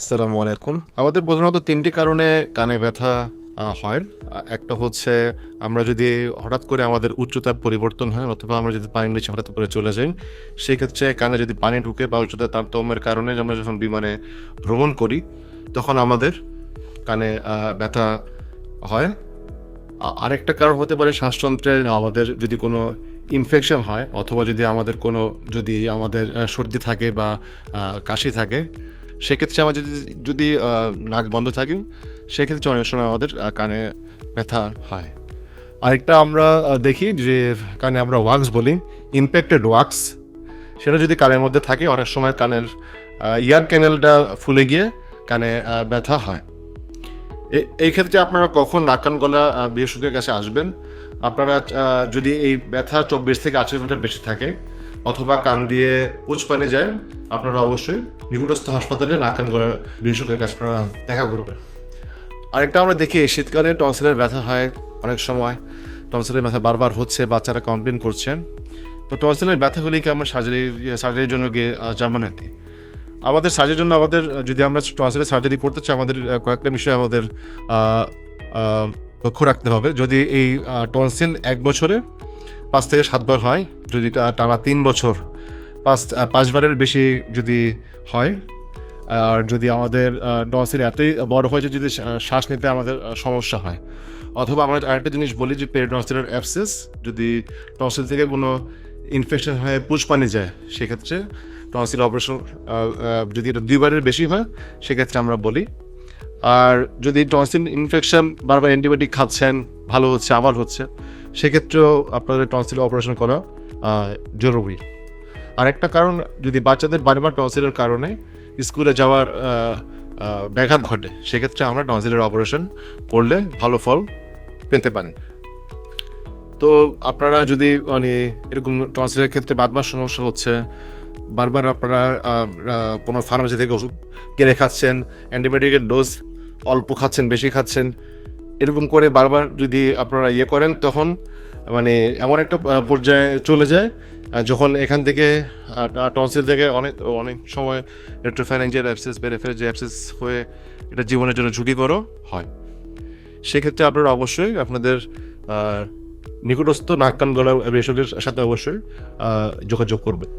আসসালামু আলাইকুম। আমাদের প্রধানত তিনটি কারণে কানে ব্যথা হয়। একটা হচ্ছে আমরা যদি হঠাৎ করে আমাদের উচ্চতার পরিবর্তন হয় অথবা আমরা যদি পানির নিচে হঠাৎ করে চলে যাই, সেই ক্ষেত্রে কানে যদি পানি ঢুকে বা উচ্চতার তারতম্যের কারণে আমরা যখন বিমানে ভ্রমণ করি, তখন আমাদের কানে ব্যথা হয়। আরেকটা কারণ হতে পারে শ্বাসতন্ত্রের আমাদের যদি কোনো ইনফেকশন হয় অথবা যদি আমাদের কোনো, যদি আমাদের সর্দি থাকে বা কাশি থাকে সেক্ষেত্রে আমার যদি যদি নাক বন্ধ থাকে, সেক্ষেত্রে অনেক সময় আমাদের কানে ব্যথা হয়। আরেকটা আমরা দেখি যে কানে আমরা ওয়াক্স বলি ইমপ্যাক্টেড ওয়াক্স। সেটা যদি কানের মধ্যে থাকে, অনেক সময় কানের ইয়ার ক্যানেলটা ফুলে গিয়ে কানে ব্যথা হয়। এই ক্ষেত্রে আপনারা কখন নাক, কান, গলা বিশেষজ্ঞের কাছে আসবেন? আপনারা যদি এই ব্যথা চব্বিশ থেকে আঠাশ ঘণ্টা বেশি থাকে অথবা কান দিয়ে পুচ পানি যায়, আপনারা অবশ্যই নিকটস্থ হাসপাতালে নাক কান গলা বিশেষজ্ঞের কাছে আপনারা দেখা করবেন আরেকটা আমরা দেখি শীতকালে টনসিলের ব্যথা হয় অনেক সময়। টনসিলের ব্যথা বারবার হচ্ছে, বাচ্চারা কমপ্লেন করছেন। তো টনসিলের ব্যথাগুলিকে আমরা সার্জারি সার্জারির জন্য গিয়ে জার্মানিতে আমাদের সার্জারির জন্য আমাদের যদি আমরা টনসিলের সার্জারি করতে চাই, আমাদের কয়েকটা বিষয় আমাদের লক্ষ্য রাখতে হবে। যদি এই টনসিল এক বছরে পাঁচ থেকে সাতবার হয়, যদি টানা তিন বছর। পাঁচ পাঁচবারের বেশি যদি হয়, আর যদি আমাদের টনসিল এতই বড় হয় যে যদি শ্বাস- নিতে আমাদের সমস্যা হয়। অথবা আমরা আরেকটা জিনিস বলি যে পেট পেরিটনসিলের অ্যাপসেস যদি টনসিল থেকে কোনো ইনফেকশন হয়ে পুষ পানি যায়, সেক্ষেত্রে টনসিল অপারেশন যদি এটা দুইবারের বেশি হয়, সেক্ষেত্রে আমরা বলি আর যদি টনসিল ইনফেকশন বারবার অ্যান্টিবায়োটিক খাচ্ছেন, ভালো হচ্ছে, আবার হচ্ছে, সেক্ষেত্রেও আপনাদের টনসিল অপারেশন করা জরুরি। আরেকটা কারণ, যদি বাচ্চাদের বারবার টনসিলের কারণে স্কুলে যাওয়ার ব্যাঘাত ঘটে, সেক্ষেত্রে আমরা টনসিলের অপারেশন করলে ভালো ফল পেতে পারেন। তো আপনারা যদি মানে এরকম টনসিলের ক্ষেত্রে বারবার সমস্যা হচ্ছে, বারবার আপনারা কোনো ফার্মেসি থেকে ওষুধ কিনে খাচ্ছেন, অ্যান্টিবায়োটিকের ডোজ অল্প খাচ্ছেন, বেশি খাচ্ছেন, এরকম করে বারবার যদি আপনারা ইয়ে করেন, তখন মানে এমন একটা পর্যায়ে চলে যায় যখন এখান থেকে টনসিল থেকে অনেক অনেক সময় রেট্রোফ্যারেঞ্জের অ্যাপসেস বেরেফের যে অ্যাপসেস হয়ে এটা জীবনের জন্য ঝুঁকিকরও হয়। সেক্ষেত্রে আপনারা অবশ্যই আপনাদের নিকটস্থ নাক কান গলা বিশেষজ্ঞের সাথে অবশ্যই যোগাযোগ করবেন।